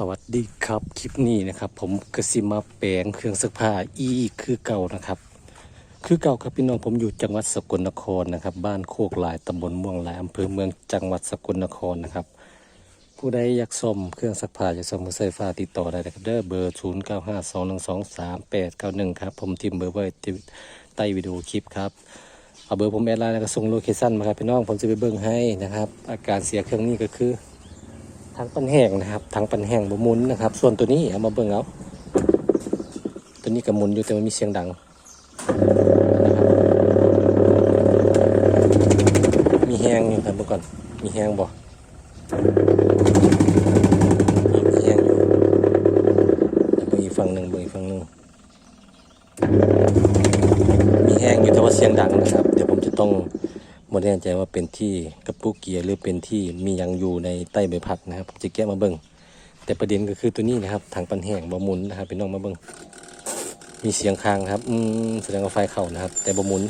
สวัสดีครับคลิปนี้นะครับ ผมกสิมาแปลงเครื่องซักผ้าอีคือเก่านะครับ คือเก่าครับพี่น้องผมอยู่จังหวัดสกลนครนะครับ บ้านโคกหลายตำบลม่วงหลายอำเภอเมืองจังหวัดสกลนครนะครับ ผู้ใดอยากซ่อมเครื่องซักผ้าอยากซ่อมเครื่อใช้ไฟฟ้าติดต่อได้นะครับเด้อเบอร์ 0 9 5 2 1 2 3 8 9 1 ครับ ผมทิมเบอร์ไว้ที่ใต้วิดีโอคลิปครับเอาเบอร์ผมแอดไลน์แล้วก็ส่งโลเคชั่นมาครับพี่น้องผมจะไปเบิ่งให้นะครับอาการเสียเครื่องนี้ก็คือ ทางปันแห้งนะครับทางปันแห้งบ่หมุนนะครับ ส่วนตัวนี้เอามาเบิ่งเอาตัวนี้ก็หมุนอยู่แต่มันมีเสียงดังมีแห้งอยู่ครับเมื่อก่อนมีแห้งบ่มีแห้งอยู่เบิ่งอีกฝั่งหนึ่งเบิ่งอีกฝั่งหนึ่งมีแห้งอยู่แต่ว่าเสียงดังนะครับ เดี๋ยวผมจะต้อง ไม่แน่ใจว่าเป็นที่กระปุกเกียร์หรือเป็นที่มียังอยู่ในใต้ใบพัดนะครับจะแกะมาเบิ้งแต่ประเด็นก็คือตัวนี้นะครับทางปันแห้งบ่หมุนนะครับเป็นน้องมาเบิ้งมีเสียงค้างครับ อืมแสดงว่าไฟเข้านะครับ แต่บ่หมุน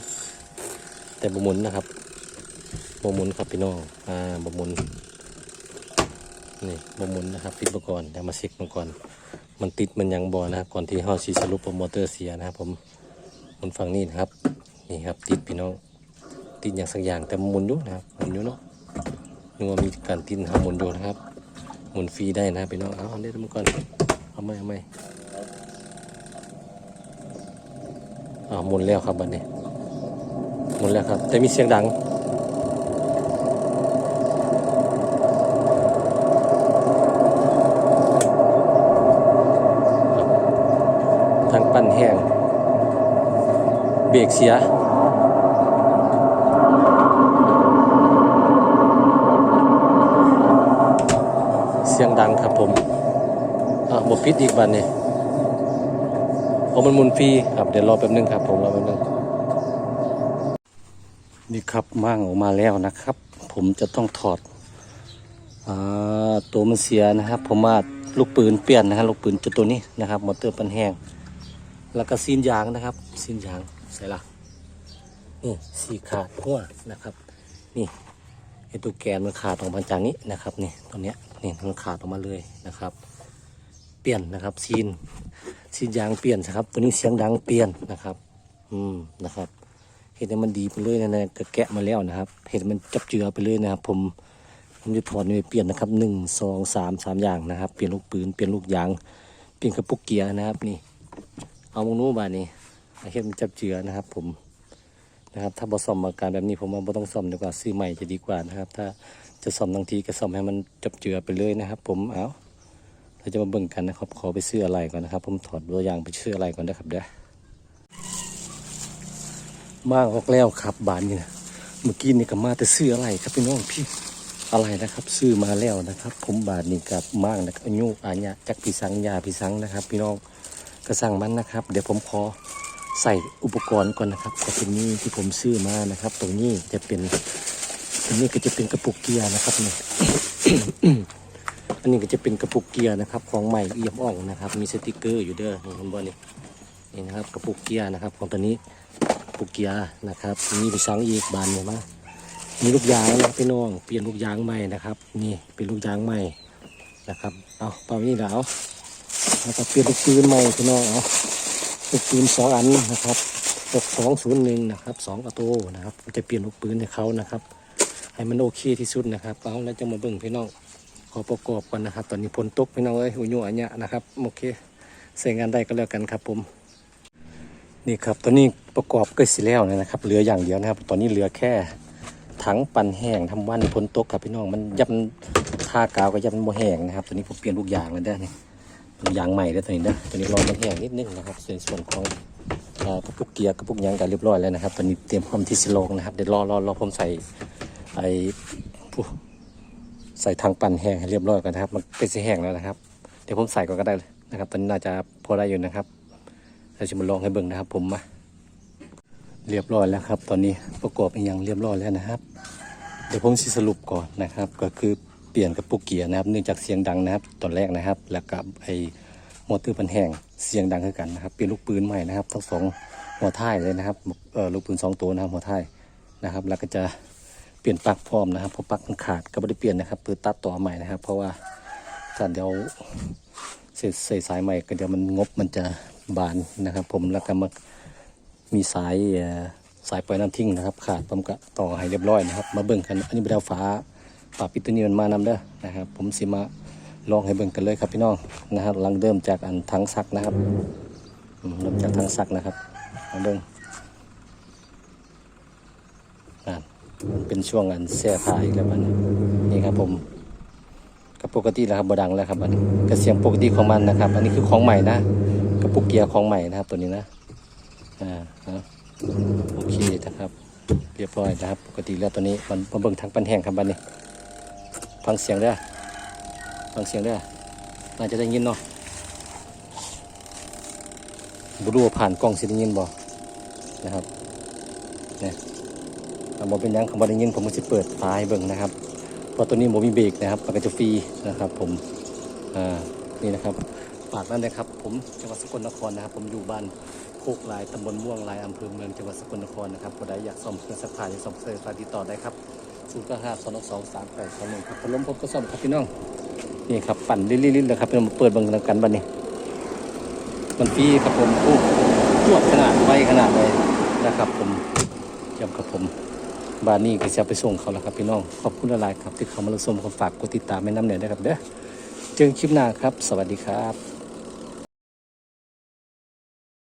แต่บ่หมุนนะครับบ่หมุนครับพี่น้องอ่าบ่หมุนนี่บ่หมุนนะครับปิดมาก่อนแล้วมาเช็คมาก่อนมันติดมันยังบ่นะครับก่อนที่เฮาสิสรุปมอเตอร์เสียนะครับผมหมุนฝั่งนี้นะครับนี่ครับติดพี่น้อง ติดอย่างสักอย่างแต่หมุนอยู่นะครับหมุนอยู่เนาะนึกว่ามีการติดหาหมุนอยู่นะครับ หมุนฟรีได้นะพี่น้องเอาเอาเล่นมาก่อนเอาไม่เอาไม่เอาหมุนแล้วครับบัดนี้หมุนแล้วครับ แต่มีเสียงดังทางปั่นแห้งเบรกเสีย สียงดังครับผมอะบปิดอีกบันนี่โอมันมุนฟรีครับเดี๋ยวรอแป๊บนึงครับผมรอแป๊บนึงนี่ครับมั่งออกมาแล้วนะครับ ผมจะต้องถอดอตัวมันเสียนะครับ ผมว่าลูกปืนเปลี่ยนนะฮะลูกปืนจะตัวนี้นะครับมอเตอร์ปันแห้งแล้วก็ซีนยางนะครับซีนยางใส่ละนี่สีขาดหัวนะครับ นี่ไอตัวแกนมันขาดออกมาจากนี้นะครับ นี่ตรงเนี้ย นี่มันขาดออกมาเลยนะครับ เปลี่ยนนะครับซีนซีนยางเปลี่ยนนะครับ ตัวนี้เสียงดังเปลี่ยนนะครับ อืมนะครับเห็นมันดีไปเลยนะนะก็แกะมาแล้วนะครับ เห็นมันจับเจือไปเลยนะครับ ผมผมจะถอดไปเปลี่ยนนะครับหนึ่งสองสามสามอย่างนะครับ เปลี่ยนลูกปืนเปลี่ยนลูกยาง เปลี่ยนกระปุกเกียร์นะครับ นี่ เอามงนู้นบานนี้เห็นมันจับเจือนะครับ ผมนะครับ ถ้าบอซ่อมอาการแบบนี้ผมว่าบ่ต้องซ่อมดีกว่าซื้อใหม่จะดีกว่านะครับ ถ้า จะซ่อมทั้งทีก็ซ่อมให้มันจับเจือไปเลยนะครับ ผมเอาเราจะมาเบิ่งกันนะครับ ขอไปซื้ออะไรก่อนนะครับ ผมถอดตัวยางไปซื้ออะไรก่อนนะครับเด้อมาออกแล้วครับบานนี่นะเมื่อกี้นี่ก็มาแต่ซื้ออะไรครับพี่น้องพี่อะไรนะครับ ซื้อมาแล้วนะครับ ผมบาทนี่กับมากนะครับอายุอาญะจักพิสังยาพิสังนะครับ พี่น้องก็สั่งมันนะครับ เดี๋ยวผมขอใส่อุปกรณ์ก่อนนะครับก็เป็นนี่ที่ผมซื้อมานะครับ ตรงนี้จะเป็น อันนี้ก็จะเป็นกระปุกเกียร์นะครับเนี่ยอันนี้ก็จะเป็นกระปุกเกียร์นะครับ ของใหม่เอี่ยมอ่องนะครับ มีสติกเกอร์อยู่เด้อนี่คุณบอลนี่นี่นะครับกระปุกเกียร์นะครับ ของตัวนี้กระปุกเกียร์นะครับมีไปสังอีกบานเนี่ยมามีลูกยางนะพี่น้องเปลี่ยนลูกยางใหม่นะครับ นี่เป็นลูกยางใหม่นะครับเอาเปล่านี่เดี๋ยวเอาแล้วก็เปลี่ยนลูกปืนใหม่พี่น้องเอาลูกปืนสองอันนะครับหกสองศูนย์หนึ่งนะครับสองกระโตนะครับจะเปลี่ยนลูกปืนให้เขานะครับ ให้มันโอเคที่สุดนะครับเอาแล้วจะมาเบิ่งพี่น้องขอประกอบกันนะครับ ตอนนี้พลตกพี่น้องเอ้ยอุญอัญญะนะครับโอเคใส่งานได้ก็แล้วกันครับผม นี่ครับตอนนี้ประกอบก็สิแล้วนะครับเหลืออย่างเดียวนะครับ ตอนนี้เหลือแค่ถังปั่นแห้งทำวันพลตกครับพี่น้องมันยับทากาวก็ยับโมแห้งนะครับตอนนี้ผมเปลี่ยนลูกยางแล้วได้นี่ลูกยางใหม่แล้วตัวนี้นะตัวนี้รอมันแห้งนิดนึงนะครับส่วนส่วนของกระปุกเกียร์กระปุกยางกันเรียบร้อยแล้วนะครับตอนนี้เตรียมพร้อมที่สิโลงนะครับเดี๋ยวรอรอรอผมใส่ ไอ้ใส่ทางปั่นแห้งให้เรียบร้อยก่อนนะครับ มันเป็นสีแห้งแล้วนะครับ เดี๋ยวผมใส่ก่อนก็ได้เลยนะครับ ตอนนี้น่าจะพอได้อยู่นะครับเราจะมาลองให้เบิ่งนะครับ ผมมาเรียบร้อยแล้วครับ ตอนนี้ประกอบอีกอย่างเรียบร้อยแล้วนะครับ เดี๋ยวผมสิสรุปก่อนนะครับ ก็คือเปลี่ยนกระปุกเกียร์นะครับ เนื่องจากเสียงดังนะครับ ตอนแรกนะครับ แล้วก็ไอ้มอเตอร์พันแห้งเสียงดังคือกันนะครับ เปลี่ยนลูกปืนใหม่นะครับทั้งสองหัวท้ายเลยนะครับ เออลูกปืนสองตัวนะครับหัวท้ายนะครับ แล้วก็จะ ปลี่ยนปลั๊กพร้อมนะครับเพราะปลั๊กมันขาดก็ไม่ได้เปลี่ยนนะครับเพื่อตัดต่อใหม่นะครับ เพราะว่าถ้าเดี๋ยวเสร็จใส่สายใหม่ก็เดี๋ยวมันงบมันจะบานนะครับ ผมแล้วก็มามีสายสายปล่อยน้ำทิ้งนะครับ ขาดผมก็ต่อให้เรียบร้อยนะครับ มาเบิ่งกันอันนี้เป็นดาวฟ้าฝาปิตัวนี้มันมานำเด้อนะครับ ผมสิมาลองให้เบิ่งกันเลยครับพี่น้องนะครับลังเดิมจากอันทั้งซักนะครับเริ่มจากทั้งซักนะครับมาเบิ่งอ่า เป็นช่วงอันแช่ผ้าอีกแล้วบันนี่ครับผมก็ปกติแล้วครับบดังแล้วครับอันนี้ก็เสียงปกติของมันนะครับ อันนี้คือของใหม่นะกระปุกเกียร์ของใหม่นะครับ ตัวนี้นะอ่าโอเคนะครับ เรียบร้อยนะครับ ปกติแล้วตัวนี้มันมาเบิ่งทางปันแห้งครับบันนี้ฟังเสียงเด้ฟังเสียงเด้อน่าจะได้ยินเนาะบรูผ่านกล้องสิได้ยินบ่นะครับเนี่ย บ่เป็นยังคำว่าได้ยินผมก็จะเปิดไฟล์เบิ่งนะครับเพราะตัวนี้ผมมีเบรกนะครับมันก็จะฟรีนะครับ ผมอ่านี่นะครับฝากนั่นนะครับ ผมจังหวัดสกลนครนะครับ ผมอยู่บ้านโคกลายตำบลม่วงลายอำเภอเมืองจังหวัดสกลนครนะครับผู้ใดอยากซ่อมเครื่องซักผ้าอยากซ่อมเครื่อผ้าติดต่อได้ครับศูนย์เก้าห้าสองสองสามแปดสองหนึ่งครับพัดลมผมก็ซ่อมครับพี่น้องนี่ครับปั่นลิ้นๆเลยครับพี่น้องมาเปิดเบังกันบันนี้มันฟรีครับผมโอ้จวดขนาดไวขนาดเลยนะครับผมยำครับผม บ้านนี้ก็จะไปส่งเขาแล้วครับพี่น้อง ขอบคุณหลายๆครับที่เขามารับชมขอฝากกดติดตามแม่น้ำเหนือด้ครับเด้อเจอกันคลิปหน้าครับ สวัสดีครับ